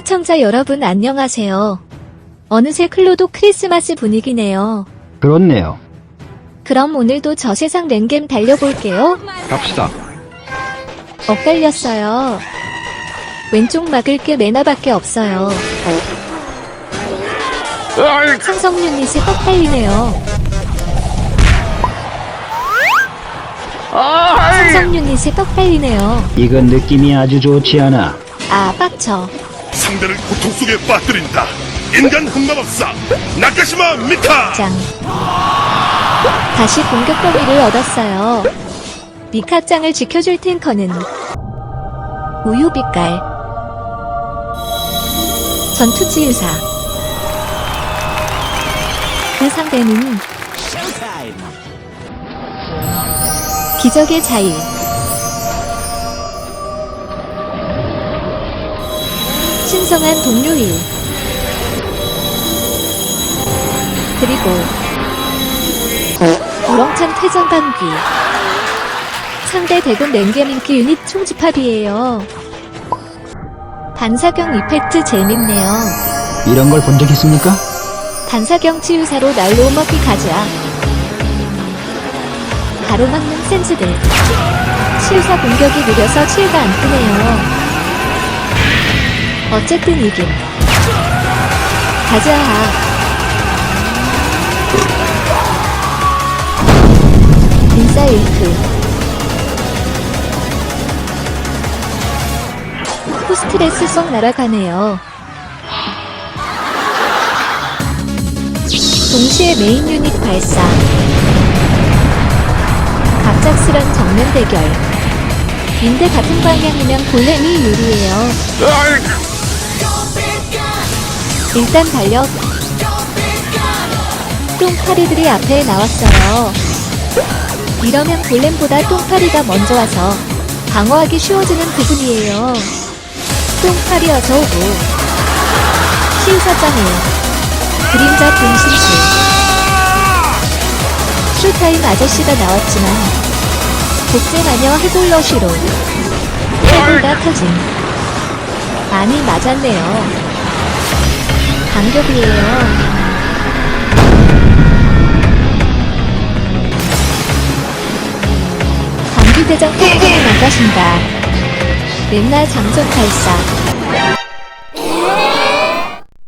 시청자 여러분 안녕하세요. 어느새 클로도 크리스마스 분위기네요. 그렇네요. 그럼 오늘도 저 세상 랭겜 달려볼게요. 갑시다. 엇갈렸어요. 왼쪽 막을 게 메나밖에 없어요. 상성 유닛이 헛 달리네요. 상성 유닛이 떡달리네요. 이건 느낌이 아주 좋지 않아. 아, 빡쳐. 상대를 고통 속에 빠뜨린다. 인간 흑마법사 나카시마 미카. 짱. 다시 공격 범위를 얻었어요. 미카짱을 지켜줄 탱커는 우유 빛깔 전투치유사 그 상대는 기적의 자일 신성한 동료일 그리고 우렁찬 퇴전 방귀. 상대 대군 랭게민키 유닛 총집합이에요. 반사경 이펙트 재밌네요. 이런 걸 본 적 있습니까? 반사경 치유사로 날로 먹기 가자. 가로막는 센스들. 치유사 공격이 느려서 치유가 안 뜨네요. 어쨌든 이김. 가자. 일크. 포스트레스 쏙 날아가네요. 동시에 메인 유닛 발사. 갑작스런 정면 대결. 인대 같은 방향이면 골렘이 유리해요. 일단 달력. 똥파리들이 앞에 나왔어요. 이러면 골렘보다 똥파리가 먼저 와서 방어하기 쉬워지는 부분이에요. 똥파리 어서오고. 신사장에 그림자 분신술. 쇼타임 아저씨가 나왔지만 복제마녀 해골러쉬로 해골가 터짐. 많이 맞았네요. 반격이에요. 감기대장 톡톡이 나가신다. 맨날 장전 발사.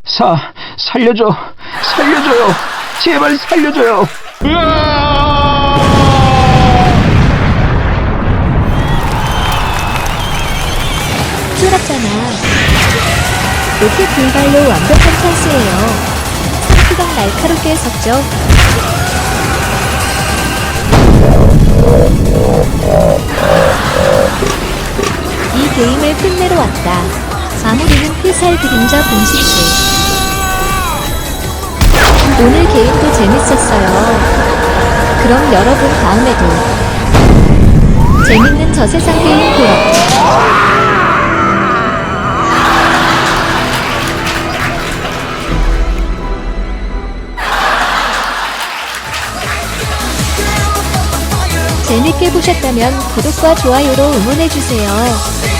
사, 살려줘. 살려줘요. 제발 살려줘요. 쫄았잖아. 로켓 불발로 완벽한 찬스예요. 상수가 날카롭게 섰죠. 이 게임을 끝내러 왔다. 마무리는 피살 그림자 본식들. 오늘 게임도 재밌었어요. 그럼 여러분 다음에도 재밌는 저세상 게임 보러 재밌게 보셨다면 구독과 좋아요로 응원해주세요.